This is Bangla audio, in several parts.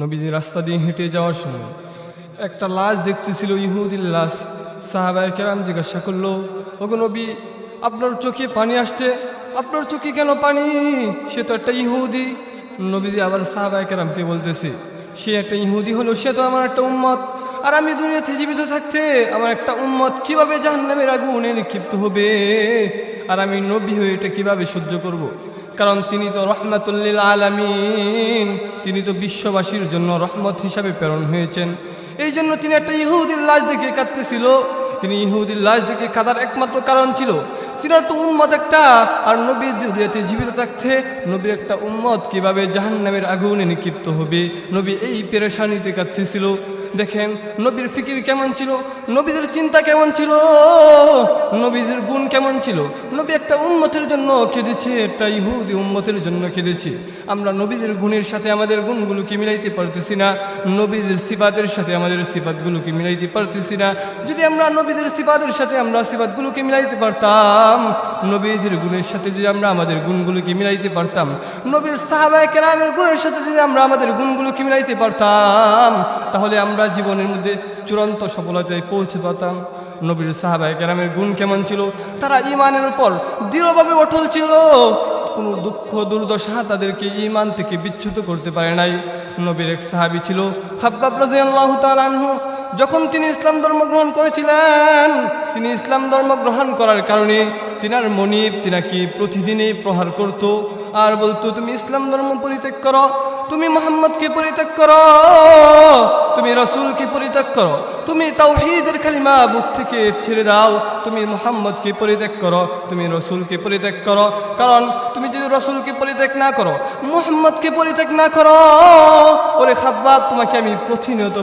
নবীজি রাস্তা দিয়ে হেঁটে যাওয়ার সময় একটা লাশ দেখতেছিল ইহুদির লাশ। সাহাবায় কেরাম জিজ্ঞাসা করল, ওগো নবী, আপনার চোখে পানি আসছে? আপনার চোখে কেন পানি? সে তো একটা ইহুদি। নবীজি আবার সাহাবায় কেরামকে বলতেছে, সে একটা ইহুদি হলো, সে তো আমার একটা উম্মত। আর আমি দুনিয়াতে জীবিত থাকতে আমার একটা উম্মত কীভাবে জাহান্নামের আগুনে নিক্ষিপ্ত হবে? আর আমি নবী হয়ে এটা কীভাবে সহ্য করব। কারণ তিনি তো রহমাতুল্লিল আলামিন। তিনি তো বিশ্ববাসীর জন্য রহমত হিসাবে প্রেরণ হয়েছেন। এই জন্য তিনি একটা ইহুদির লাশ দেখে কাঁদতেছিল। তিনি ইহুদির লাশ দেখে কাদার একমাত্র কারণ ছিল তিনার তো উম্মত একটা, আর নবী দুনিয়াতে জীবিত থাকতে নবীর একটা উম্মত কীভাবে জাহান্নামের আগুনে নিক্ষিপ্ত হবে? নবী এই পেরেশানিতে কাঁদতেছিল। দেখেন নবীর ফিকির কেমন ছিল? নবীদের চিন্তা কেমন ছিল? নবীদের গুণ কেমন ছিল? নবী একটা উম্মতের জন্য কেঁদেছে একটা ইহুদি উম্মতের জন্য কেঁদেছে আমরা নবীদের গুণের সাথে আমাদের গুণগুলোকে মিলাইতে পারতেছি না, নবীদের সিফাতের সাথে আমাদের সিফাতগুলোকে মিলাইতে পারতেছি না। যদি আমরা নবীদের সিফাতের সাথে আমরা সিফাতগুলোকে মিলাইতে পারতাম, নবীদের গুণের সাথে যদি আমরা আমাদের গুণগুলোকে মিলাইতে পারতাম, নবীর সাহাবায় কেরামের গুণের সাথে যদি আমরা আমাদের গুণগুলোকে মিলাইতে পারতাম, তাহলে আমরা জীবনের মধ্যে চূড়ান্ত সফলতায় পৌঁছে পাতাম নবীর সাহাবায় গ্রামের গুণ কেমন ছিল? তারা ইমানের উপর দৃঢ়ভাবে অটল ছিল। কোনো দুঃখ, দুর্দশা তাদেরকে ইমান থেকে বিচ্ছুত করতে পারে নাই। নবীর এক সাহাবি ছিল খাব্বাব রাজিয়াল্লাহু তাআলা আনহু। যখন তিনি ইসলাম ধর্ম গ্রহণ করেছিলেন, তিনি ইসলাম ধর্ম গ্রহণ করার কারণে তিনার মনিব তিনাকে প্রতিদিনই প্রহার করত। আর বলতো, তুমি ইসলাম ধর্ম পরিত্যাগ করো, তুমি মোহাম্মদকে পরিত্যাগ করো, তুমি রসুলকে পরিত্যাগ করো, তুমি তাওহীদের কালিমা বুক থেকে ছেড়ে দাও, তুমি মোহাম্মদকে পরিত্যাগ করো, তুমি রসুলকে পরিত্যাগ করো, কারণ তুমি যদি রসুলকে পরিত্যাগ না করো, মোহাম্মদকে পরিত্যাগ না করো, ওরে খাব্বাব, তোমাকে আমি প্রতিনিয়ত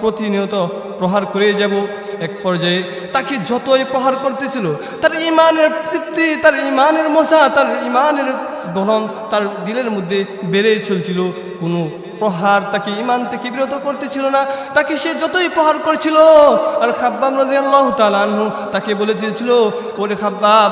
প্রতিনিয়ত প্রহার করে যাব। এক পর্যায়ে তাকে যতই প্রহার করতেছিল, তার ইমানের তৃপ্তি, তার ইমানের মশা তার ইমানের দলন তার দিলের মধ্যে বেড়েই চলছিল। কোনো প্রহার তাকে ইমান থেকে বিরত করতেছিল না। তাকে সে যতই প্রহার করছিল, আর খাব্বাব রাজিয়াল্লাহ আনহু তাকে বলে দিয়েছিল ওরে খাব্বাব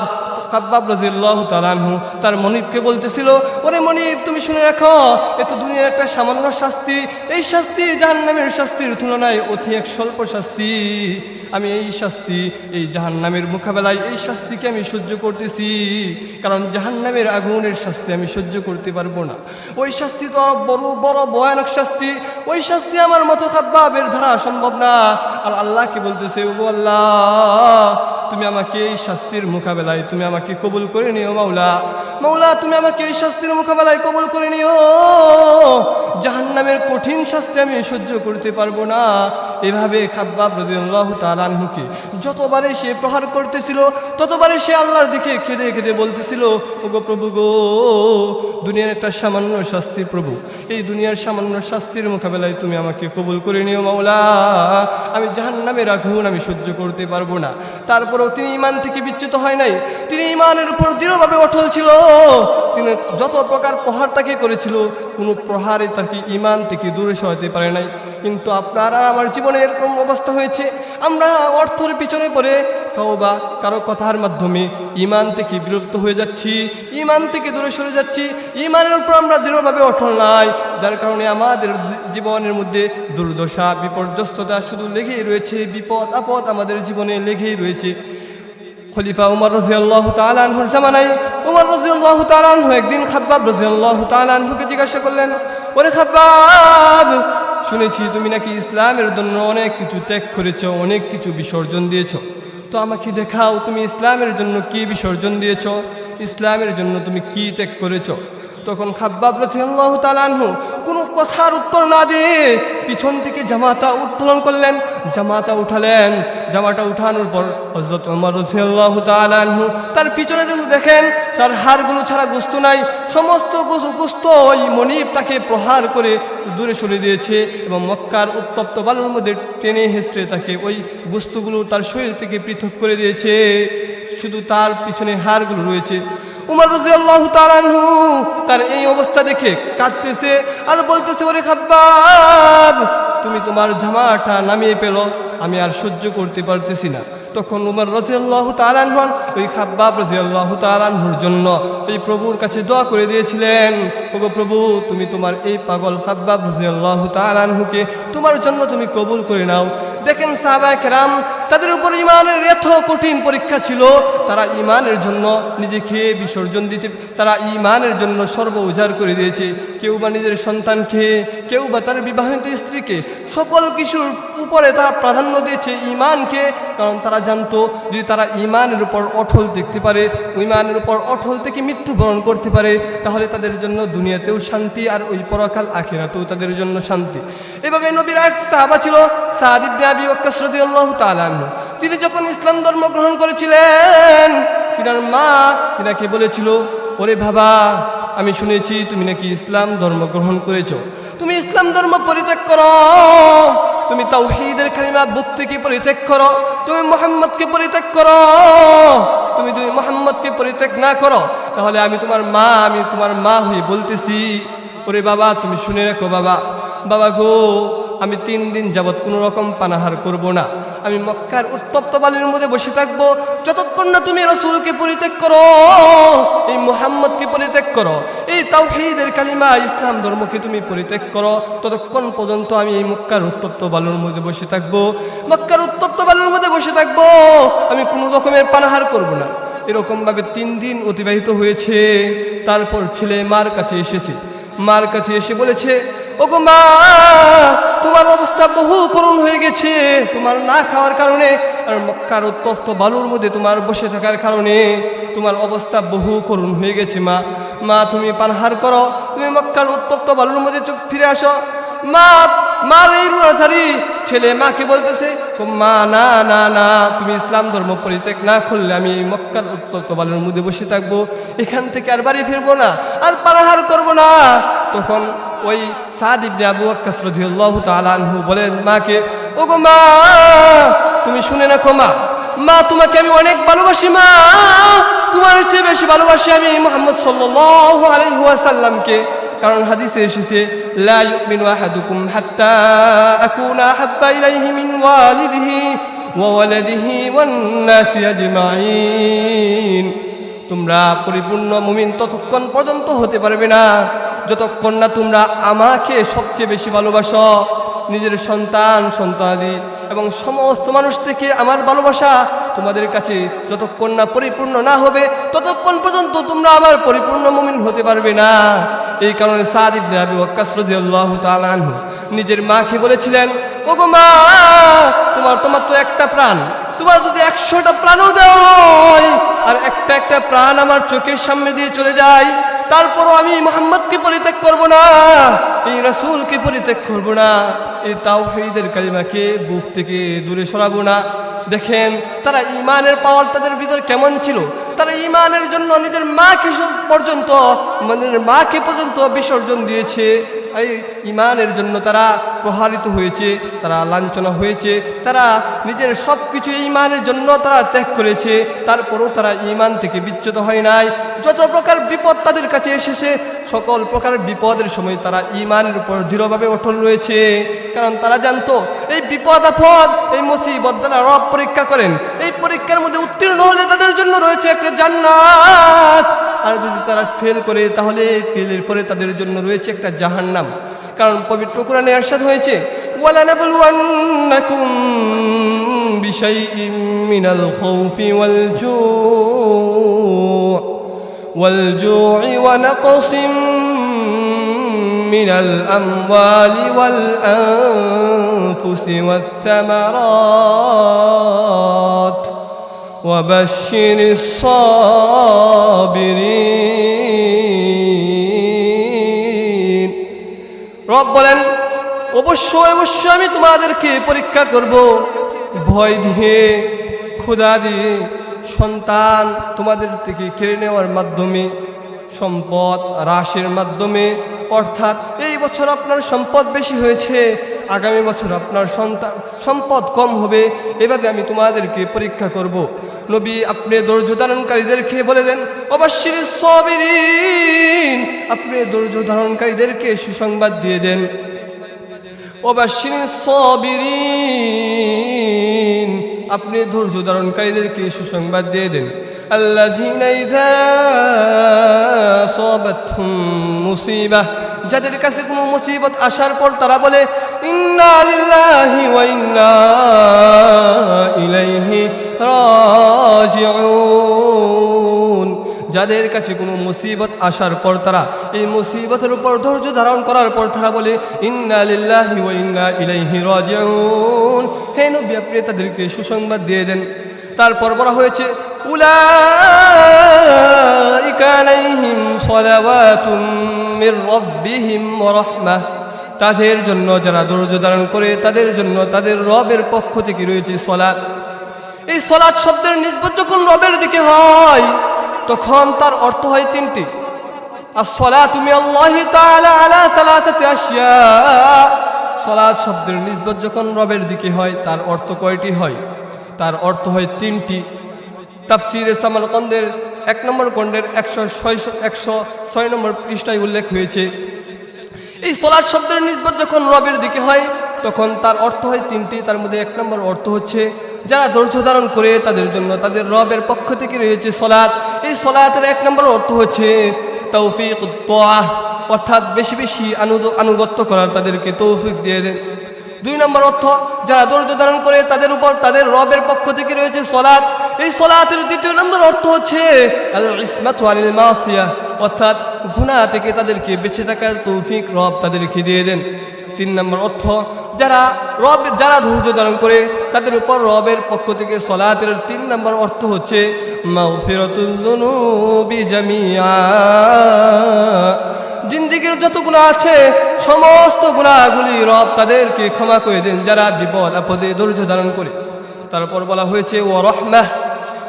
খাব্বাব রাজিয়াল্লাহু তাআলা আনহু, তার মনিবকে বলতেছিল, ওরে মনিব, তুমি শুনে রাখো, এ তো দুনিয়ার একটা সামান্য শাস্তি। এই শাস্তি জাহান্নামের শাস্তির তুলনায় অতি এক স্বল্প শাস্তি। আমি এই শাস্তি, এই জাহান্নামের মোকাবেলায় এই শাস্তিকে আমি সহ্য করতেছি। কারণ জাহান্নামের আগুনের শাস্তি আমি সহ্য করতে পারব না। ওই শাস্তি তো বড় বড় ভয়ানক শাস্তি। ওই শাস্তি আমার মতো খাব্বাবের ধারা সম্ভব না। আর আল্লাহকে বলতেছে, ও আল্লাহ তুমি আমাকে এই শাস্তির মোকাবেলায়, তুমি আমাকে কবুল করে নিও, মাওলা। মাওলা, তুমি আমাকে এই শাস্তির মোকাবেলায় কবুল করে নিও। জাহান্নামের কঠিন শাস্তি আমি সহ্য করতে পারব না। এভাবে খাব্বাব রাদিয়াল্লাহু তাআলা আনহুকে যতবারে সে প্রহার করতেছিল, ততবারে সে আল্লাহর দিকে খেদে খেদে বলতেছিল, ওগো প্রভু গো, দুনিয়ার একটা সামান্য শাস্তি প্রভু। এই দুনিয়ার সামান্য শাস্তির মোকাবেলায় তুমি আমাকে কবুল করে নিও, মাওলা। আমি জাহান্নামের আগুন আমি সহ্য করতে পারব না। তারপরেও তিনি ইমান থেকে বিচ্যুত হয় নাই। তিনি ইমানের উপর দৃঢ়ভাবে অটল ছিল। তিনি যত প্রকার প্রহার তাকে করেছিল, কোনো প্রহারে তাকে ইমান থেকে দূরে সরাতে পারে নাই। কিন্তু আপনার আর আমার জীবনে এরকম অবস্থা হয়েছে। আমরা অর্থের পিছনে পড়ে কাউ বা কারও কথার মাধ্যমে ইমান থেকে বিরক্ত হয়ে যাচ্ছি ইমান থেকে দূরে সরে যাচ্ছি। ইমানের উপর আমরা দৃঢ়ভাবে অটল নাই, যার কারণে আমাদের জীবনের মধ্যে দুর্দশা, বিপর্যস্ততা শুধু লেগেই রয়েছে, বিপদ, আপদ আমাদের জীবনে লেগেই রয়েছে। খলিফা উমর রাজিয়াল্লাহু তাআলা আনহুর জামানায় উমর রাজিয়াল্লাহু তাআলা আনহু, একদিন খাব্বাব রাজিয়াল্লাহু তাআলা আনহুকে জিজ্ঞাসা করলেন, ওরে খাব্বাব, শুনেছি তুমি নাকি ইসলামের জন্য অনেক কিছু ত্যাগ করেছ, অনেক কিছু বিসর্জন দিয়েছ। তো আমাকে দেখাও তুমি ইসলামের জন্য কি বিসর্জন দিয়েছ? ইসলামের জন্য তুমি কি ত্যাগ করেছ? তখন খাব্বাব রাজিয়াল্লাহু তাআলা আনহু কোনো কথার উত্তর না দিয়ে পিছন থেকে জামাতা উত্তোলন করলেন। জামাতা উঠালেন। জামাটা উঠানোর পর হজরত ওমর রাদিয়াল্লাহু তাআলা আনহু তার পিছনে দেখেন, তার হাড়গুলো ছাড়া গোস্ত নাই। সমস্ত গোস- গোস্ত ওই মনিব তাকে প্রহার করে দূরে সরে দিয়েছে এবং মক্কার উত্তপ্ত বালুর মধ্যে টেনে হেসড়ে তাকে ওই গোস্তগুলো তার শরীর থেকে পৃথক করে দিয়েছে। শুধু তার পিছনে হাড়গুলো রয়েছে। উমর রাজি তাআলা আনহু তার এই অবস্থা দেখে কাটতেছে আর বলতেছে, ওরে খাব্বাব, তুমি তোমার জামাটা নামিয়ে পেল আমি আর সহ্য করতে পারতেছি না। তখন উমর রাজিয়াল্লাহু তাআলাহন ওই খাব্বাব রাজিয়াল্লাহু তাআলাহুর জন্য এই প্রভুর কাছে দোয়া করে দিয়েছিলেন, ওগো প্রভু, তুমি তোমার এই পাগল খাব্বাব রাজিয়াল্লাহু তাআলাহুকে তোমার জন্য তুমি কবুল করে নাও। দেখেন সাহাবায়ে কেরাম, তাদের উপর ইমানের এত কঠিন পরীক্ষা ছিল, তারা ইমানের জন্য নিজেকে বিসর্জন দিতে, তারা ইমানের জন্য সর্ব উজাড় করে দিয়েছে। কেউ বা নিজের সন্তানকে, কেউ বা তার বিবাহিত স্ত্রীকে, সকল কিছুর উপরে তারা প্রাধান্য দিয়েছে ইমানকে কারণ তারা জানতো, যদি তারা ইমানের উপর অঠল দেখতে পারে, ইমানের উপর অঠল থেকে মৃত্যুবরণ করতে পারে, তাহলে তাদের জন্য দুনিয়াতেও শান্তি আর ওই পরকাল আখেরাতেও তাদের জন্য শান্তি। এভাবে নবীর এক সাহাবা ছিল তাআলা তিনি যখন ইসলাম ধর্ম গ্রহণ করেছিলেন, তিনার মা তিনাকে বলেছিল, ওরে বাবা, আমি শুনেছি তুমি নাকি ইসলাম ধর্ম গ্রহণ করেছ। তুমি ইসলাম ধর্ম পরিত্যাগ করো। তুমি তাওহীদের কালিমা বুক থেকে পরিত্যাগ করো। তুমি মোহাম্মদকে পরিত্যাগ করো। তুমি তুমি মোহাম্মদকে পরিত্যাগ না করো, তাহলে আমি তোমার মা, আমি তোমার মা হয়ে বলতেছি, ওরে বাবা, তুমি শুনে রাখো বাবা। বাবা গো আমি তিন দিন যাবৎ কোনো রকম পানাহার করব না। আমি মক্কার উত্তপ্ত বালির মধ্যে বসে থাকব। যতক্ষণ না তুমি রসুলকে পরিত্যাগ করো, এই মোহাম্মদকে পরিত্যাগ করো, এই তাওহীদের কালিমা, ইসলাম ধর্মকে তুমি পরিত্যাগ করো, ততক্ষণ পর্যন্ত আমি এই মক্কার উত্তপ্ত বালুর মধ্যে বসে থাকব। মক্কার উত্তপ্ত বালুর মধ্যে বসে থাকব, আমি কোনো রকমের পানাহার করব না। এরকমভাবে তিন দিন অতিবাহিত হয়েছে। তারপর ছেলে মার কাছে এসেছে। মার কাছে এসে বলেছে, ওগো মা তোমার অবস্থা বহু করুণ হয়ে গেছে। তোমার না খাওয়ার কারণে আর মক্কার উত্তপ্ত বালুর মধ্যে তোমার বসে থাকার কারণে তোমার অবস্থা বহু করুণ হয়ে গেছে, মা। মা, তুমি পানহার করো। তুমি মক্কার উত্তপ্ত বালুর মধ্যে চোখ ফিরে আসো। মা, মার এই রুড়াঝাড়ি ছেলে মাকে বলতেছে মা না না না, তুমি ইসলাম ধর্ম পরিত্যাগ না করলে আমি মক্কার উত্তপ্ত বালুর মধ্যে বসে থাকব। এখান থেকে আর বাড়ি ফিরবো না, আর পানাহার করব না। তখন ওই সাদ ইবনে আবু ওয়াক্কাস রাদিয়াল্লাহু বলেন মাকে, ওগো মা, তুমি শুনে রাখো মা মা তোমাকে আমি অনেক ভালোবাসি মা। তোমার চেয়ে বেশি ভালোবাসি আমি মোহাম্মদ সাল্লাল্লাহু আলাইহি ওয়াসাল্লামকে। কারণ হাদিসে এসেছে মিন ওয়ালিদিহি তোমরা পরিপূর্ণ মুমিন ততক্ষণ পর্যন্ত হতে পারবে না। যতক্ষণ না তোমরা আমাকে সবচেয়ে বেশি ভালোবাসো নিজের সন্তান, সন্তানাদি এবং সমস্ত মানুষ থেকে আমার ভালোবাসা তোমাদের কাছে যতক্ষণ না পরিপূর্ণ না হবে, ততক্ষণ পর্যন্ত তোমরা আমার পরিপূর্ণ মুমিন হতে পারবে না। এই কারণে সাদ ইবনে আবি ওয়াক্কাস রাদিয়াল্লাহু আনহু নিজের মাকে বলেছিলেন, ওগো মা, তোমার তোমার তো একটা প্রাণ, তোমার যদি একশোটা প্রাণও দেওয়া হয়, আর একটা একটা প্রাণ আমার চোখের সামনে দিয়ে চলে যায় তারপরও আমি মোহাম্মদকে পরিত্যাগ করব না, এই রাসুলকে পরিত্যাগ করব না, এই তাওহীদের কালিমাকে বুক থেকে দূরে সরাবো না। দেখেন, তারা ইমানের পাওয়ার তাদের ভিতর কেমন ছিল? তারা ইমানের জন্য নিজের মাকে পর্যন্ত মানে মাকে পর্যন্ত বিসর্জন দিয়েছে। এই ইমানের জন্য তারা প্রহারিত হয়েছে, তারা লাঞ্ছনা হয়েছে, তারা নিজের সব কিছু ইমানের জন্য তারা ত্যাগ করেছে, তারপরেও তারা ইমান থেকে বিচ্যুত হয় নাই। যত প্রকার বিপদ তাদের কাছে এসেছে, সকল প্রকার বিপদের সময় তারা ইমানের উপর দৃঢ়ভাবে অটল রয়েছে। কারণ তারা জানতো, এই বিপদ, আপদ, এই মুসিবত দ্বারা রব পরীক্ষা করেন। এই পরীক্ষার মধ্যে উত্তীর্ণ হলে তাদের জন্য রয়েছে একটা জান্নাত। আর যদি তারা ফেল করে তাহলে ফেলের পরে তাদের জন্য রয়েছে একটা জাহান্নাম কারণ পবিত্র কোরআনে এরশাদ হয়েছে ওয়ালানাবলুয়ান্নাকুম বিশাইইম মিনাল খাউফি ওয়াল জু' والجوع ونقص من الأموال والأنفس والثمرات وبشر الصابرين রব বলেন অবশ্যই অবশ্যই আমি তোমাদেরকে পরীক্ষা করব ভয় দিয়ে ক্ষুধা দিয়ে সন্তান তোমাদের থেকে কেড়ে নেওয়ার মাধ্যমে সম্পদ হ্রাসের মাধ্যমে, অর্থাৎ এই বছর আপনার সম্পদ বেশি হয়েছে, আগামী বছর আপনার সন্তান, সম্পদ কম হবে, এভাবে আমি তোমাদেরকে পরীক্ষা করব। নবী আপনি ধৈর্য ধারণকারীদেরকে বলে দেন, অবশ্যই সবিরিন আপনি ধৈর্য ধারণকারীদেরকে সুসংবাদ দিয়ে দেন, অবশ্যই সবিরিন আপনি ধৈর্য ধারণকারীদেরকে সুসংবাদ দিয়ে দেন। আল্লাহ মুসিবা। যাদের কাছে কোনো মুসিবত আসার পর তারা বলে, ইন্না যাদের কাছে কোনো মুসিবত আসার পর তারা এই মুসিবতের উপর ধৈর্য ধারণ করার পর তারা বলে, ইন্না লিল্লাহি ওয়া ইন্না তাদেরকে সুসংবাদ দিয়ে দেন। তারপর বলা হয়েছে তাদের জন্য যারা ধৈর্য ধারণ করে, তাদের জন্য তাদের রবের পক্ষ থেকে রয়েছে সলাৎ। এই সলাৎ শব্দের নিসবত যখন রবের দিকে হয় তখন তার অর্থ হয় তিনটি। আর সলা তুমি আল্লাহি সলাৎ শব্দের নিসবত যখন রবের দিকে হয়, তার অর্থ কয়টি হয়? তার অর্থ হয় তিনটি। তাফসিরে সামালকন্দের এক নম্বর খণ্ডের একশো ছয় একশো ছয় নম্বর পৃষ্ঠায় উল্লেখ হয়েছে। এই সলাৎ শব্দের নিসবত যখন রবের দিকে হয়, তখন তার অর্থ হয় তিনটি। তার মধ্যে এক নম্বর অর্থ হচ্ছে যারা ধৈর্য ধারণ করে তাদের জন্য তাদের রবের পক্ষ থেকে রয়েছে সলাৎ। এই সলাতের এক নম্বর অর্থ হচ্ছে তৌফিক তোয়াহ অর্থাৎ বেশি বেশি আনু, আনুগত্য করার তাদেরকে তৌফিক দিয়ে দেন। দুই নম্বর অর্থ, যারা ধৈর্য ধারণ করে তাদের উপর তাদের রবের পক্ষ থেকে রয়েছে সলাৎ। এই সলাতের দ্বিতীয় নম্বর অর্থ হচ্ছে অর্থাৎ গুনাহ থেকে তাদেরকে বেঁচে থাকার তৌফিক রব তাদেরকে দিয়ে দেন। তিন নম্বর অর্থ, যারা রব, যারা ধৈর্য ধারণ করে, তাদের উপর রবের পক্ষ থেকে সলাতের তিন নম্বর অর্থ হচ্ছে জিন্দিগির যত গুণা আছে, সমস্ত গুণাগুলি রব তাদেরকে ক্ষমা করে দেন, যারা বিপদ, আপদে ধৈর্য ধারণ করে। তারপর বলা হয়েছে ও রহমাহ।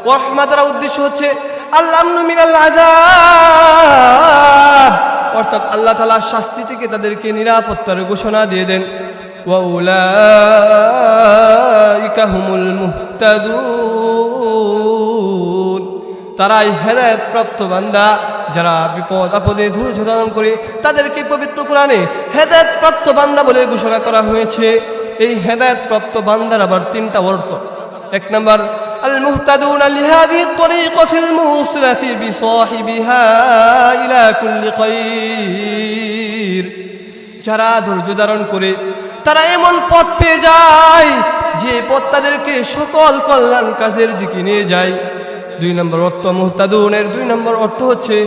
ও রহমা দ্বারা উদ্দেশ্য হচ্ছে আল্লাহ মিনাল আযাব। অর্থাৎ আল্লাহ তালা শাস্তি থেকে তাদেরকে নিরাপত্তার ঘোষণা দিয়ে দেন। তারাই হেদায়ত প্রাপ্ত বান্দা, যারা বিপদ আপদে ধৈর্য ধারণ করে তাদেরকে পবিত্র কোরআনে হেদায়ত প্রাপ্ত বান্দা বলে ঘোষণা করা হয়েছে। এই হেদায়ত প্রাপ্ত বান্দার আবার তিনটা অর্থ। এক নম্বর المهتدون لهذه الطريقة الموصلة بصاحبها إلى كل خير যারা ধৈর্য ধারণ করে তারা এমন পথ পেয়ে যায় যে পথ তাদেরকে সকল কল্যাণ কাজের দিকে নিয়ে যায় দুই নম্বর অর্থ মুহতাদুনের দুই নম্বর অর্থ হচ্ছে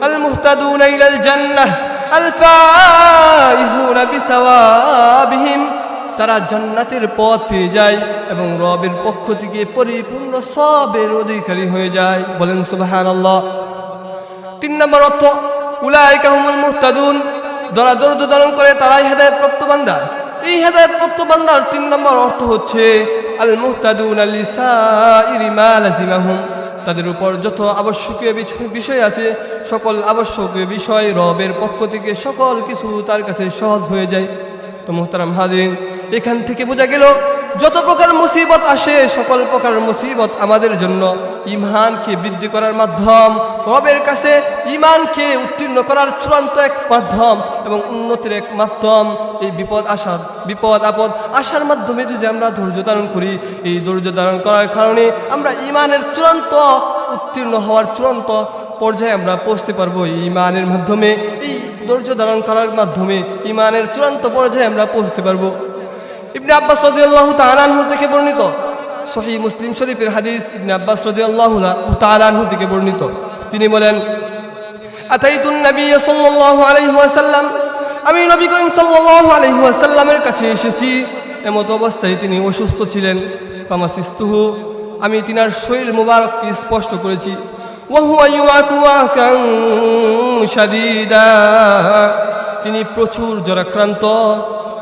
আল মুহতাদুন ইলাল জান্নাহ আল ফাইজুনা বিসাওয়াবিহিম তারা জান্নাতের পথ পেয়ে যায় এবং রবের পক্ষ থেকে পরিপূর্ণ সবের অধিকারী হয়ে যায়। বলেন সুবহানাল্লাহ। তিন নম্বর অর্থ, উলাইকা হুমুল মুহতাদুন। যারা দরদ ধারণ করে, তারাই হেদায়ত প্রাপ্ত বান্দা। এই হেদায়ত প্রাপ্ত বান্দার তিন নম্বর অর্থ হচ্ছে, আল মুহতাদুন আলিসাইরি মা লাজিমাহুম। তাদের উপর যত আবশ্যকীয় বিষয় আছে, সকল আবশ্যকীয় বিষয় রবের পক্ষ থেকে সকল কিছু তার কাছে সহজ হয়ে যায়। তো মোহতারাম হাজিরিন এখান থেকে বোঝা গেল, যত প্রকার মুসিবত আসে, সকল প্রকার মুসিবত আমাদের জন্য ইমানকে বৃদ্ধি করার মাধ্যম, রবের কাছে ইমানকে উত্তীর্ণ করার চূড়ান্ত এক মাধ্যম এবং উন্নতির এক মাধ্যম। এই বিপদ আসার বিপদ, আপদ আসার মাধ্যমে যদি আমরা ধৈর্য ধারণ করি, এই ধৈর্য ধারণ করার কারণে আমরা ইমানের চূড়ান্ত, উত্তীর্ণ হওয়ার চূড়ান্ত পর্যায়ে আমরা পৌঁছতে পারব। ইমানের মাধ্যমে, এই ধৈর্য ধারণ করার মাধ্যমে ইমানের চূড়ান্ত পর্যায়ে আমরা পৌঁছতে পারব। ইবনে আব্বাস রাদিয়াল্লাহু তাআলা আনহু থেকে বর্ণিত। সহি মুসলিম শরীফের হাদিস ইবনে আব্বাস রাদিয়াল্লাহু তাআলা আনহু থেকে বর্ণিত। তিনি বলেন, আতাইতুন নবী সাল্লাল্লাহু আলাইহি ওয়াসাল্লাম? আমি নবী করিম সাল্লাল্লাহু আলাইহি ওয়াসাল্লামের কাছে এসেছি। এমত অবস্থায় তিনি অসুস্থ ছিলেন। ফামাসিস্তুহু, আমি তিনার শরীর মুবারককে স্পষ্ট করেছি। তিনি প্রচুর জ্বরাক্রান্ত।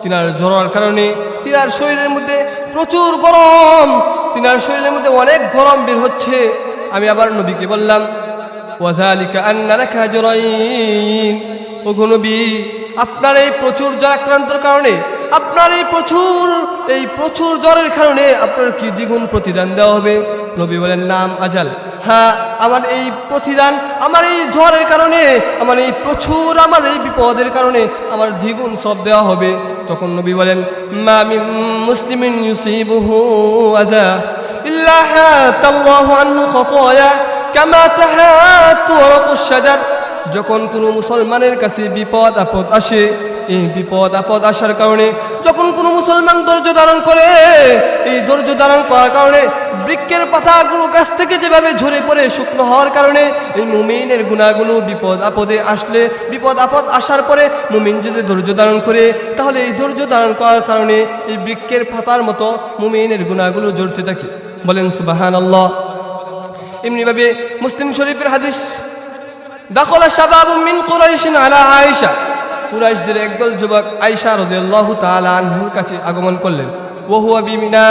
তিনার জ্বরার কারণে তিনার শরীরের মধ্যে প্রচুর গরম, তিনার শরীরের মধ্যে অনেক গরম বের হচ্ছে। আমি আবার নবীকে বললাম, ওয়াজালিকা আন্না লেখা জরাইন। ও নবী, আপনার এই প্রচুর জ্বরাক্রান্তর কারণে, আপনার এই প্রচুর এই প্রচুর জ্বরের কারণে আপনার কি দ্বিগুণ প্রতিদান দেওয়া হবে? নবী বলেন, নাম আজাল। হ্যাঁ আমার এই প্রতিদান, আমার এই জ্বরের কারণে, আমার এই প্রচুর, আমার এই বিপদের কারণে আমার দ্বিগুণ সব দেওয়া হবে। তখন নবী বলেন মা মিন মুসলিমিন ইউসিবুহু আযা ইল্লা হাতাল্লাহু আনহু খাতায়া কামা তাহাত ওয়ারাকুশ শাজার যখন কোনো মুসলমানের কাছে বিপদ আপদ আসে, এই বিপদ আপদ আসার কারণে যখন কোনো মুসলমান ধৈর্য ধারণ করে, এই ধৈর্য ধারণ করার কারণে বৃক্ষের পাতাগুলো গাছ থেকে যেভাবে ঝরে পড়ে শুকনো হওয়ার কারণে এই মুমিনের গুণাগুলো বিপদ আপদে আসলে, বিপদ আপদ আসার পরে মুমিন যদি ধৈর্য ধারণ করে, তাহলে এই ধৈর্য ধারণ করার কারণে এই বৃক্ষের পাতার মতো মুমিনের গুণাগুলো জড়তে থাকে। বলেন সুবাহান আল্লাহ এমনিভাবে মুসলিম শরীফের হাদিস মিন কুরাইশিন আলা আয়েশা। কুরাইশদের একদল যুবক আয়েশা রাদিয়াল্লাহু তাআলা কাছে আগমন করলেন। ওহুয়া বিমিনা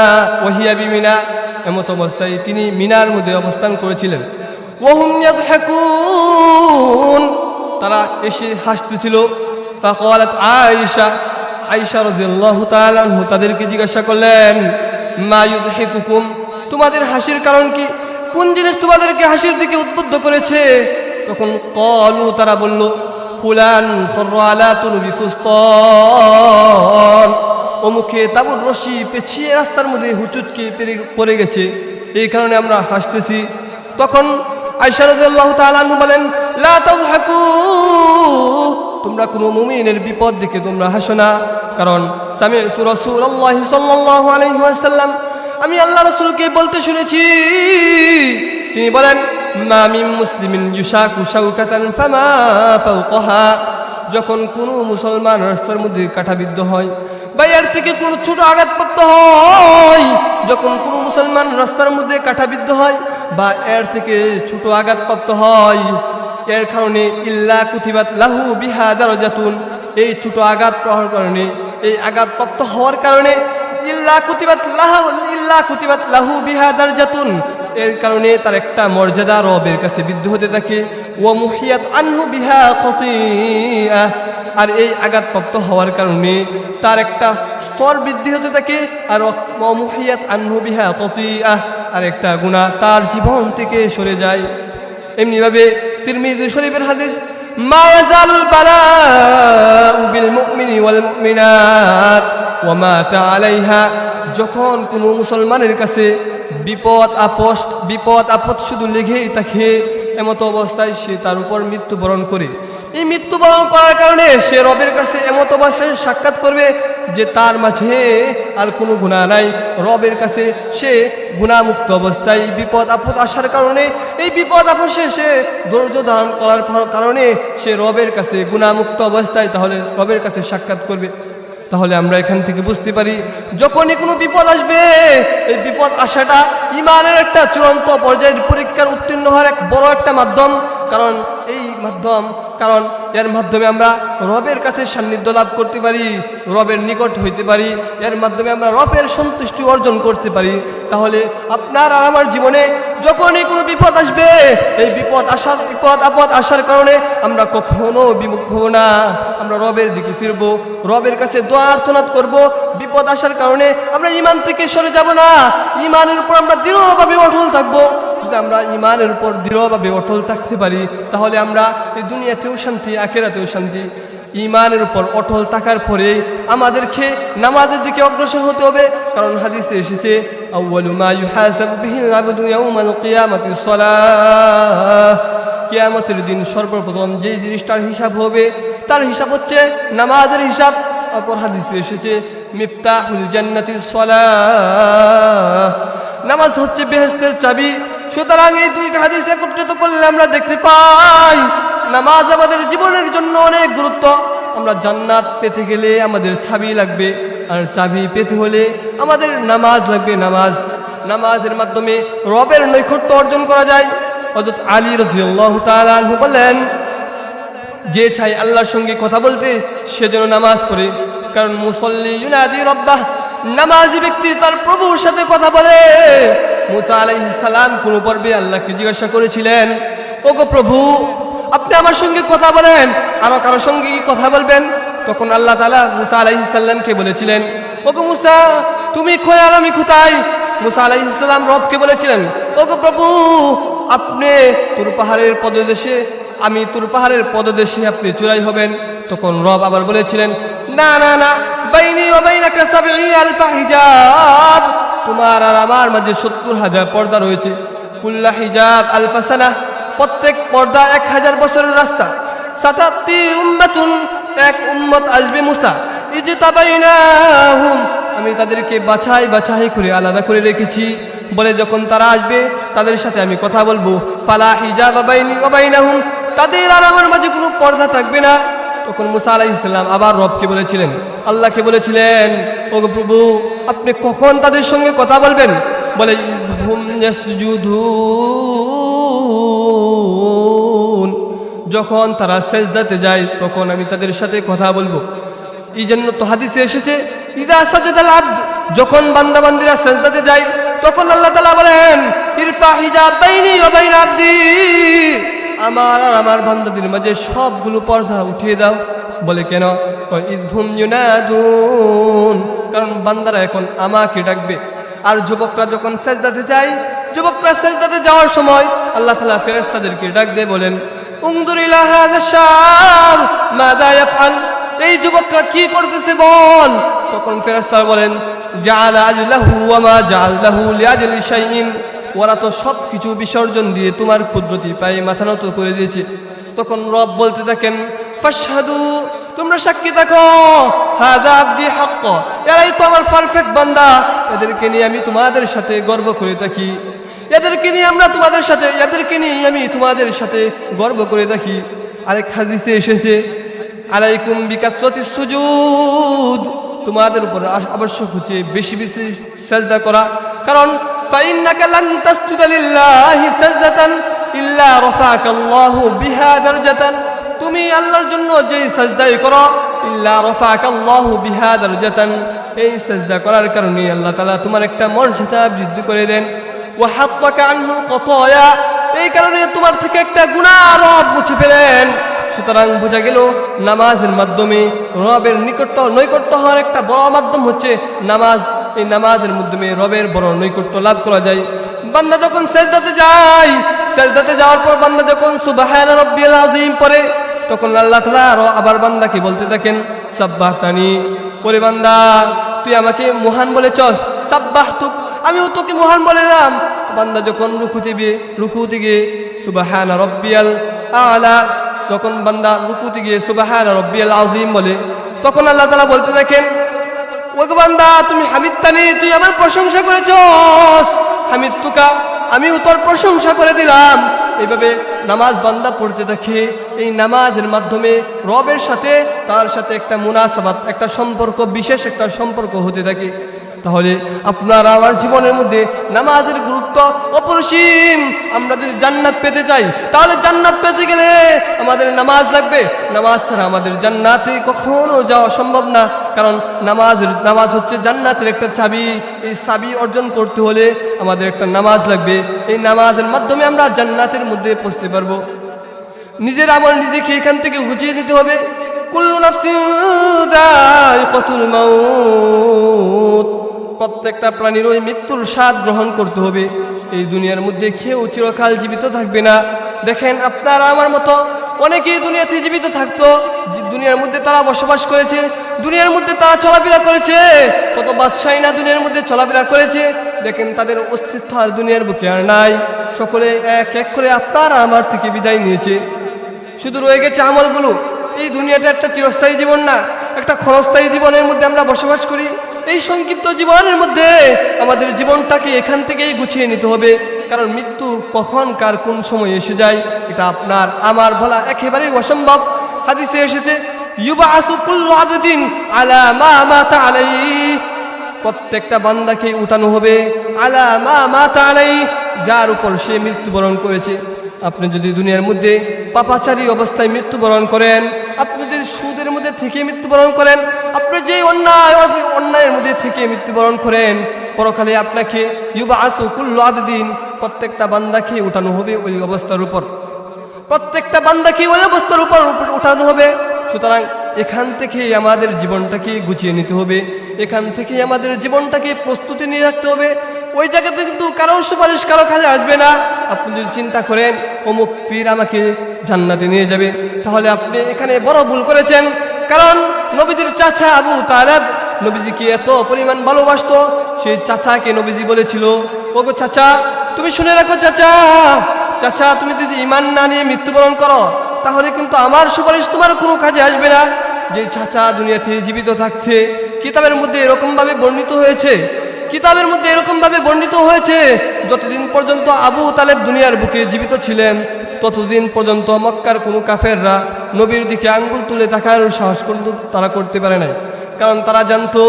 ওহিয়া বিমিনা এমত অবস্থায় তিনি মিনার মধ্যে অবস্থান করেছিলেন। তারা এসে হাসতেছিল। আয়েশা। আয়েশা তাদেরকে জিজ্ঞাসা করলেন তোমাদের হাসির কারণ কি? কোন জিনিস তোমাদেরকে হাসির দিকে উদ্বুদ্ধ করেছে? তখন কলু তারা বলল, ফুলান অমুখে তাবুর রশি পেছিয়ে রাস্তার মধ্যে হুচুটকে পড়ে গেছে। এই কারণে আমরা হাসতেছি। তখন আইসারদুল্লাহ বলেন তাদহাকু তোমরা কোনো মুমিনের বিপদ দেখে তোমরা হাসো না। কারণ সামি'তু রাসূলুল্লাহি সাল্লাল্লাহু আলাইহি ওয়াসাল্লাম। আমি আল্লাহ রাসূলকে বলতে শুনেছি। তিনি বলেন মা মিন মুসলিমিন ইউশাকু শাউকাতান ফামা ফাওকাহা যখন কোনো মুসলমান রাস্তার মধ্যে কাটাবিদ্ধ হয় বা এর থেকে কোনো ছোট আঘাতপ্রাপ্ত হয়, যখন কোনো মুসলমান রাস্তার মধ্যে কাটাবিদ্ধ হয়, বা এর থেকে ছোট আঘাতপ্রাপ্ত হয়, এর কারণে ইল্লা কুতিবাত লাহু বিহা দারজাতুন। এই ছোট আঘাত পাওয়ার কারণে, এই আঘাতপ্রাপ্ত হওয়ার কারণে ইল্লা কুতিবাত লাহু, ইল্লা কুতিবাত লাহু বিহা দারজাতুন। এর কারণে তার একটা মর্যাদা রবের কাছে বিদ্ধ হতে থাকে। ও মুহিয়াত আনহু বিহা আর এই আঘাতপ্রাপ্ত হওয়ার কারণে তার একটা স্তর বৃদ্ধি হতে থাকে। আর ও মুহিয়াত আনহু বিহা খতিআ। আর একটা গুণা তার জীবন থেকে সরে যায়। এমনিভাবে তিরমিজি শরীফের হাদিস যখন কোনো মুসলমানের কাছে বিপদ আপস, বিপদ আপদ শুধু লেগেই থাকে এমতো অবস্থায় সে তার উপর মৃত্যুবরণ করে। এই মৃত্যুবরণ করার কারণে সে রবের কাছে এমত অবস্থায় সাক্ষাৎ করবে যে তার মাঝে আর কোনো গুণা নাই। রবের কাছে সে গুণামুক্ত অবস্থায় বিপদ আপদ আসার কারণে, এই বিপদ আপসে সে সে ধৈর্য ধারণ করার কারণে সে রবের কাছে গুণামুক্ত অবস্থায় তাহলে রবের কাছে সাক্ষাৎ করবে। তাহলে আমরা এখান থেকে বুঝতে পারি, যখনই কোনো বিপদ আসবে, এই বিপদ আসাটা ইমানের একটা চূড়ান্ত পর্যায়ের পরীক্ষার উত্তীর্ণ হওয়ার এক বড় একটা মাধ্যম। কারণ এই মাধ্যম, কারণ এর মাধ্যমে আমরা রবের কাছে সান্নিধ্য লাভ করতে পারি, রবের নিকট হইতে পারি, এর মাধ্যমে আমরা রবের সন্তুষ্টি অর্জন করতে পারি। তাহলে আপনার আর আমার জীবনে যখনই কোনো বিপদ আসবে, এই বিপদ আসার, বিপদ আপদ আসার কারণে আমরা কখনো বিমুখ হব না। আমরা রবের দিকে ফিরব, রবের কাছে দোয়া আর্থনাদ করব। বিপদ আসার কারণে আমরা ইমান থেকে সরে যাব না। ইমানের উপর আমরা দৃঢ়ভাবে অটল থাকব। যদি আমরা ইমানের উপর দৃঢ়ভাবে অটল থাকতে পারি, তাহলে আমরা এই দুনিয়াতেও শান্তি, আখেরাতেও শান্তি। ইমানের উপর অটল থাকার পরে আমাদেরকে নামাজের দিকে অগ্রসর হতে হবে। কারণ হাদিসে এসেছে আউয়ালু মা ইউহাসাবু বিহিল আবদু ইয়াউমাল কিয়ামাতি সলাহ কিয়ামতের দিন সর্বপ্রথম যে জিনিসটার হিসাব হবে, তার হিসাব হচ্ছে নামাজের হিসাব। অপর হাদিসে এসেছে, মিফতাহুল জান্নাতি সলাহ। নামাজ হচ্ছে বেহেস্তের চাবি। সুতরাং এই দুইটা হাদিস একত্রিত করলে আমরা দেখতে পাই, নামাজ আমাদের জীবনের জন্য অনেক গুরুত্ব। আমরা জান্নাত পেতে গেলে আমাদের ছাবি লাগবে। আর চাবি পেতে হলে আমাদের নামাজ লাগবে, নামাজ। নামাজের মাধ্যমে রবের নৈকট্য অর্জন করা যায়। হযরত আলী রাদিয়াল্লাহু তাআলা আনহু বলেন যে চাই আল্লাহর সঙ্গে কথা বলতে, সে যেন নামাজ পড়ে। কারণ মুসল্লি ইউনাদি রব্বাহ, নামাজি ব্যক্তি তার প্রভুর সাথে কথা বলে। মুসা আলাইহিস সালাম কোন পর্বে আল্লাহকে জিজ্ঞাসা করেছিলেন, ওগো প্রভু, আপনি আমার সঙ্গে কথা বলেন, আরও কারোর সঙ্গে কি কথা বলবেন? তখন আল্লাহ তাআলা মুসা আলাইহিস সালামকে বলেছিলেন, ওগো মুসা, তুমি কই আর আমি কোথায়? মুসা আলাইহিস সালাম রবকে বলেছিলেন, ওগো প্রভু, আপনি তোর পাহাড়ের পদদেশে, আমি তোর পাহাড়ের পদদেশে আপনি চূড়াই হবেন। তখন রব আবার বলেছিলেন, না না না, বাইনি ও বাইনাকা আলফা হিজাব, তোমার আর আমার মাঝে সত্তর হাজার পর্দা রয়েছে। কুল্লা হিজাব আলফাসানা প্রত্যেক পর্দা এক হাজার বছরের রাস্তা। সাতাত্তি উম্মাতুন এক উম্মত আসবে মুসা। তাবাইনাহুম আমি তাদেরকে বাছাই বাছাই করে আলাদা করে রেখেছি। বলে যখন তারা আসবে, তাদের সাথে আমি কথা বলব। ফালা হিজাব আবাইনি আবাইনাহুম তাদের আর আমার মাঝে কোনো পর্দা থাকবে না। তখন মুসা আলাহ ইসলাম আবার রবকে বলেছিলেন, আল্লাহকে বলেছিলেন, ও প্রভু, আপনি কখন তাদের সঙ্গে কথা বলবেন? বলে, হুম। যখন তারা সেজদাতে যায়, তখন আমি তাদের সাথে কথা বলব। এই জন্য তো হাদিসে এসেছে, ইদা সাজাদাল আব্দ যখন বান্দা বান্দিরা সেজদাতে যায়, তখন আল্লাহ তাআলা বলেন, ইরফা হিজাব বাইনি ওয়া বাইন আব্দি আমার আর আমার বান্দাদের মাঝে সবগুলো পর্দা উঠিয়ে দাও। বলে কেন? ইযহুম ইউনাদুন কারণ বান্দারা এখন আমাকে ডাকবে। আর যুবকরা যখন সেজদাতে যায়, যুবকরা সেজদাতে যাওয়ার সময় আল্লাহ তালা ফেরেশতাদেরকে ডাক দিয়ে বলেন উনদুর ইলা হাযা শাব মাযা ইয়াফআল। এই যুবকরা কি করতেছে বল? তখন ফেরেশতারা বলেন, জাআলা আজলাহু ওয়া মা জাআলনাহু লিআজলি শাইইন। ওরা তো সব কিছু বিসর্জন দিয়ে তোমার ক্ষুদ্রতি পায়ে মাথা নত করে দিয়েছে। তখন রব বলতে থাকেন, ফাশহাদু, তোমরা সাক্ষী থাকো। হাদা আবদি হক এরাই তো আমার পারফেক্ট বান্দা। এদেরকে নিয়ে আমি তোমাদের সাথে গর্ব করে থাকি। এদেরকে নিয়ে আমরা তোমাদের সাথে, এদেরকে নিয়ে আমি তোমাদের সাথে গর্ব করে দেখি। আরেক হাদিসে এসেছে, আলাইকুম বিকাশতি সুজুদ। তোমাদের উপর আবশ্যক হচ্ছে বেশি বেশি সাজদা করা। কারণ ইল্লা তুমি আল্লাহর জন্য যেই সাজদাই করো, ইল্লা রাফাকা আল্লাহু বিহা দারজাতান। এই সাজদা করার কারণে আল্লাহ তালা তোমার একটা মর্যাদা বৃদ্ধি করে দেন। ওয়া হাত্তাকা আনহু কতায়া এই কারণে তোমার থেকে একটা গুনাহ রব মুছে ফেলেন। সুতরাং বোঝা গেল, নামাজের মাধ্যমে রবের নিকট নৈকট্য হওয়ার একটা বড় মাধ্যম হচ্ছে নামাজ। এই নামাজের মাধ্যমে রবের বড় নৈকট্য লাভ করা যায়। বান্দা যখন সেজদাতে যায়, সেজদাতে যাওয়ার পর বান্দা যখন সুবহান রব্বিয়াল আযীম পড়ে, তখন আল্লাহ তাআলা আরও আবার বান্দাকে বলতে থাকেন, সাব্বাহতানি। ওরে বান্দা, তুই আমাকে মহান বলে চল সাব্বাহতুক আমিও তোকে মহান বলে দিলাম বান্দা যখন রুকুতে গিয়ে রুকুতে গিয়ে সুবহান রব্বিয়াল আলা, যখন বান্দা রুকুতে গিয়ে সুবাহান রব্বিয়াল আযীম বলে, তখন আল্লাহ তালা বলতে দেখেন ওগো বান্দা, তুমি হামিদ তানি তুই আমার প্রশংসা করেছ হামিদ তুকা আমিও তোর প্রশংসা করে দিলাম। এইভাবে নামাজ বান্দা পড়তে দেখে এই নামাজের মাধ্যমে রবের সাথে, তার সাথে একটা মুনাসাবাত, একটা সম্পর্ক, বিশেষ একটা সম্পর্ক হতে থাকে। তাহলে আপনার আমার জীবনের মধ্যে নামাজের গুরুত্ব অপরিসীম। আমরা যদি জান্নাত পেতে চাই, তাহলে জান্নাত পেতে গেলে আমাদের নামাজ লাগবে। নামাজ ছাড়া আমাদের জান্নাতে কখনো যাওয়া সম্ভব না। কারণ নামাজের, নামাজ হচ্ছে জান্নাতের একটা চাবি। এই চাবি অর্জন করতে হলে আমাদের একটা নামাজ লাগবে। এই নামাজের মাধ্যমে আমরা জান্নাতের মধ্যে পৌঁছতে পারব। নিজের আমল নিজেকে এখান থেকে গুছিয়ে নিতে হবে। কুল্লু নাফসিন দায়িকাতুল মাউত। প্রত্যেকটা প্রাণীর ওই মৃত্যুর স্বাদ গ্রহণ করতে হবে। এই দুনিয়ার মধ্যে কেউ চিরকাল জীবিত থাকবে না। দেখেন, আপনারা আমার মতো অনেকেই দুনিয়াতে জীবিত থাকতো। দুনিয়ার মধ্যে তারা বসবাস করেছে, দুনিয়ার মধ্যে তারা চলাফেরা করেছে। কত বাদশাহী না দুনিয়ার মধ্যে চলাফেরা করেছে। দেখেন, তাদের অস্তিত্ব আর দুনিয়ার বুকে আর নাই। সকলে এক এক করে আপনার আমার থেকে বিদায় নিয়েছে। শুধু রয়ে গেছে আমলগুলো। এই দুনিয়াটা একটা চিরস্থায়ী জীবন না, একটা ক্ষণস্থায়ী জীবনের মধ্যে আমরা বসবাস করি। এই সংক্ষিপ্ত জীবনের মধ্যে আমাদের জীবনটাকে এখান থেকেই গুছিয়ে নিতে হবে। কারণ মৃত্যু কখন, কার কোন সময় এসে যায়, এটা আপনার, আমার বলা একেবারেই অসম্ভব। হাদিসে এসেছে ইউবা আসুকুল্লু আলা মা মাতা আলাইহি। প্রত্যেকটা বান্দাকে উঠানো হবে, আলা মা মাতা আলাইহি। যার উপর সে মৃত্যুবরণ করেছে। আপনি যদি দুনিয়ার মধ্যে পাপাচারী অবস্থায় মৃত্যুবরণ করেন, আপনি সুদের মধ্যে থেকে মৃত্যুবরণ করেন। আপনি যে অন্যায় অন্যায়ের মধ্যে থেকে মৃত্যুবরণ করেন, পরকালে আপনাকে ইউবা আসু কুল্লু আবদিন প্রত্যেকটা বান্দাকে উঠানো হবে ওই অবস্থার উপর। প্রত্যেকটা বান্দাকে ওই অবস্থার উপর উপর উঠানো হবে। সুতরাং এখান থেকেই আমাদের জীবনটাকে গুছিয়ে নিতে হবে। এখান থেকেই আমাদের জীবনটাকে প্রস্তুতি নিয়ে রাখতে হবে। ওই জায়গাতে কিন্তু কারও সুপারিশ, কারও কাজে আসবে না। আপনি যদি চিন্তা করেন, অমুক পীর আমাকে জান্নাতে নিয়ে যাবে, তাহলে আপনি এখানে বড় ভুল করেছেন। কারণ নবীজির চাচা আবু তালেব নবীজিকে এত পরিমাণ ভালোবাসতো, সেই চাচাকে নবীজি বলেছিল, ওগো চাচা, তুমি শুনে রাখো চাচা চাচা, তুমি যদি ইমান না নিয়ে মৃত্যুবরণ করো, তাহলে কিন্তু আমার সুপারিশ তোমার কোনো কাজে আসবে না। যে চাচা দুনিয়াতে জীবিত থাকতে কিতাবের মধ্যে এরকমভাবে বর্ণিত হয়েছে কিতাবের মধ্যে এরকমভাবে বর্ণিত হয়েছে, যতদিন পর্যন্ত আবু তালেব দুনিয়ার বুকে জীবিত ছিলেন, ততদিন পর্যন্ত মক্কার কোনো কাফেররা নবীর দিকে আঙ্গুল তুলে থাকার সাহস কিন্তু তারা করতে পারে নাই। কারণ তারা জানতো,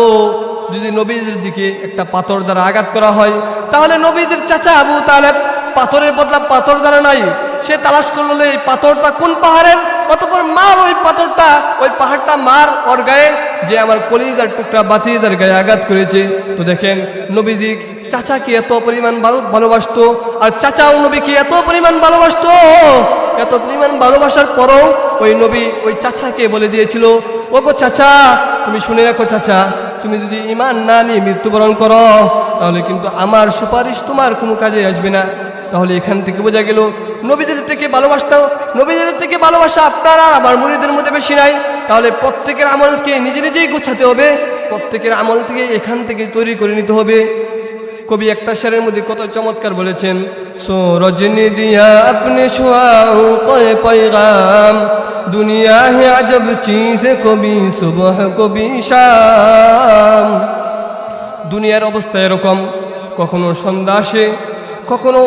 যদি নবীদের দিকে একটা পাথর দ্বারা আঘাত করা হয়, তাহলে নবীদের চাচা আবু তালেব পাথরের বদলা পাথর দ্বারা নাই। সে তালাশ করল এই পাথরটা কোন পাহাড়ের? অতপর মার ওই পাথরটা, ওই পাহাড়টা মার ওর গায়ে যে আমার কলিজার টুকরা বাতিজার গায়ে আঘাত করেছে। তো দেখেন, নবীজি চাচাকে এত পরিমাণ ভালো ভালোবাসতো, আর চাচাও নবীকে এত পরিমাণ ভালোবাসতো। এত পরিমাণ ভালোবাসার পরও ওই নবী ওই চাচাকে বলে দিয়েছিল, ওগো চাচা, তুমি শুনে রাখো চাচা, তুমি যদি ইমান না নিয়ে মৃত্যুবরণ করো, তাহলে কিন্তু আমার সুপারিশ তোমার কোনো কাজে আসবে না। তাহলে এখান থেকে বোঝা গেল, নবীদের থেকে ভালোবাসতাও নবীদের থেকে ভালোবাসা আপনার আর আমার মুড়িদের মধ্যে বেশি নাই। তাহলে প্রত্যেকের আমলকে নিজে নিজেই গুছাতে হবে, প্রত্যেকের আমল থেকে এখান থেকে তৈরি করে নিতে হবে। কবি একটা শেরের মধ্যে কত চমৎকার বলেছেন সো রজনী দিয়া আপনি সোয়াও কয়ে পয়গাম দুনিয়া হে আজব চিজ কবি সুবহ কবি শাম। দুনিয়ার অবস্থা এরকম, কখনো সন্ধ্যা আসে, কখনো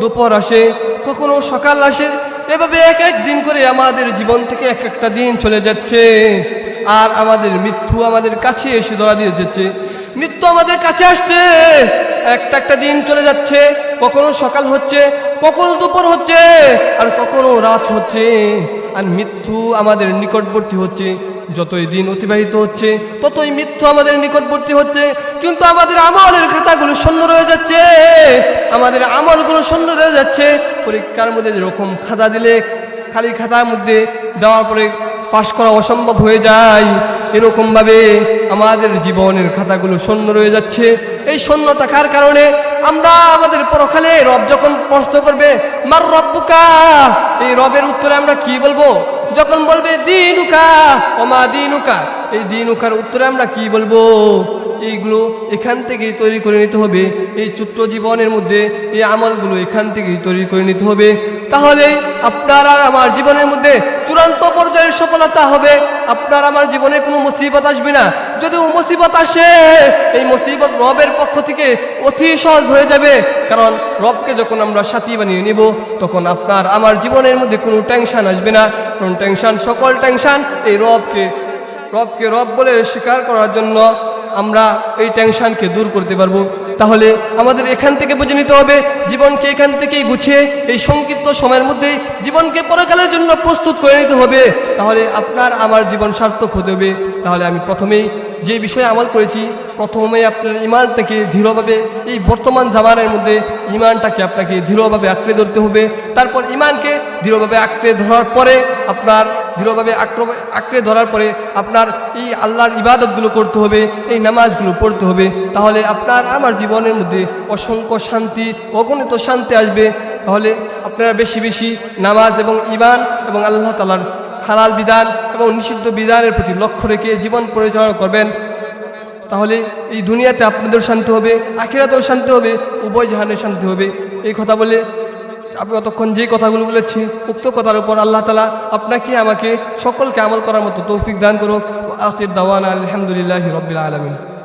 দুপুর আসে, কখনো সকাল আসে এভাবে এক এক দিন করে আমাদের জীবন থেকে এক একটা দিন চলে যাচ্ছে। আর আমাদের মৃত্যু আমাদের কাছে এসে ধরা দিয়ে যাচ্ছে। মৃত্যু আমাদের কাছে আসছে। একটা একটা দিন চলে যাচ্ছে। কখনো সকাল হচ্ছে কখনো দুপুর হচ্ছে? আর কখনো রাত হচ্ছে। আর মৃত্যু আমাদের নিকটবর্তী হচ্ছে। যতই দিন অতিবাহিত হচ্ছে, ততই মৃত্যু আমাদের নিকটবর্তী হচ্ছে। কিন্তু আমাদের আমলের খাতাগুলো শূন্য রয়ে যাচ্ছে। আমাদের আমলগুলো শূন্য রয়ে যাচ্ছে। পরীক্ষার মধ্যে যেরকম খাতা দিলে, খালি খাতার মধ্যে দেওয়ার পরে পাশ করা অসম্ভব হয়ে যায়। এরকমভাবে আমাদের জীবনের খাতাগুলো শূন্য রয়ে যাচ্ছে। এই শূন্য থাকার কারণে? আমরা আমাদের পরখালে রব যখন প্রশ্ন করবে, মার রব্বুকা? এই রবের উত্তরে আমরা কি বলব? যখন বলবে, দিনুকা? ও মা দিনুকা? এই দিনুকার উত্তরে আমরা কি বলব? এইগুলো এখান থেকেই তৈরি করে নিতে হবে। এই ছোট্ট জীবনের মধ্যে এই আমলগুলো এখান থেকেই তৈরি করে নিতে হবে। তাহলে আপনার আর আমার জীবনের মধ্যে চূড়ান্ত পর্যায়ের সফলতা হবে। আপনার আমার জীবনে কোনো মুসিবত আসবে না। যদি ও মুসিবত আসে, এই মুসিবত রবের পক্ষ থেকে অতি সহজ হয়ে যাবে। কারণ রবকে যখন আমরা সাথী বানিয়ে নিব, তখন আপনার আমার জীবনের মধ্যে কোনো টেনশন আসবে না। কারণ টেনশন, সকল টেনশন এই রবকে রবকে রব বলে স্বীকার করার জন্য আমরা এই টেনশনকে দূর করতে পারব। তাহলে আমাদের এখান থেকে বুঝে নিতে হবে, জীবনকে এখান থেকেই গুছিয়ে এই সংক্ষিপ্ত সময়ের মধ্যেই জীবনকে পরকালের জন্য প্রস্তুত করে নিতে হবে। তাহলে আপনার আমার জীবন সার্থক হতে হবে। তাহলে আমি প্রথমেই যে বিষয়ে আমল করেছি, প্রথমে আপনার ইমানটাকে দৃঢ়ভাবে, এই বর্তমান জামানের মধ্যে ইমানটাকে আপনাকে দৃঢ়ভাবে আঁকড়ে ধরতে হবে। তারপর ইমানকে দৃঢ়ভাবে আঁকড়ে ধরার পরে আপনার দৃঢ়ভাবে আক্রমে আঁকড়ে ধরার পরে আপনার এই আল্লাহর ইবাদতগুলো করতে হবে, এই নামাজগুলো পড়তে হবে। তাহলে আপনার আমার জীবনের মধ্যে অসংখ্য শান্তি, অগণিত শান্তি আসবে। তাহলে আপনারা বেশি বেশি নামাজ এবং ইমান এবং আল্লাহ তালার হালাল বিধান এবং নিষিদ্ধ বিধানের প্রতি লক্ষ্য রেখে জীবন পরিচালনা করবেন, তাহলে এই দুনিয়াতে আপনাদের শান্তি হবে, আখিরাতেও শান্তি হবে, উভয় জাহানের শান্তি হবে। এই কথা বলে আমি অতক্ষণ যে কথাগুলো বলেছি, উক্ত কথার উপর আল্লাহ তালা আপনাকে, আমাকে সকলকে আমল করার মতো তৌফিক দান করুক। আখির দাওয়ান আলহামদুলিল্লাহ রবিল আলমিন।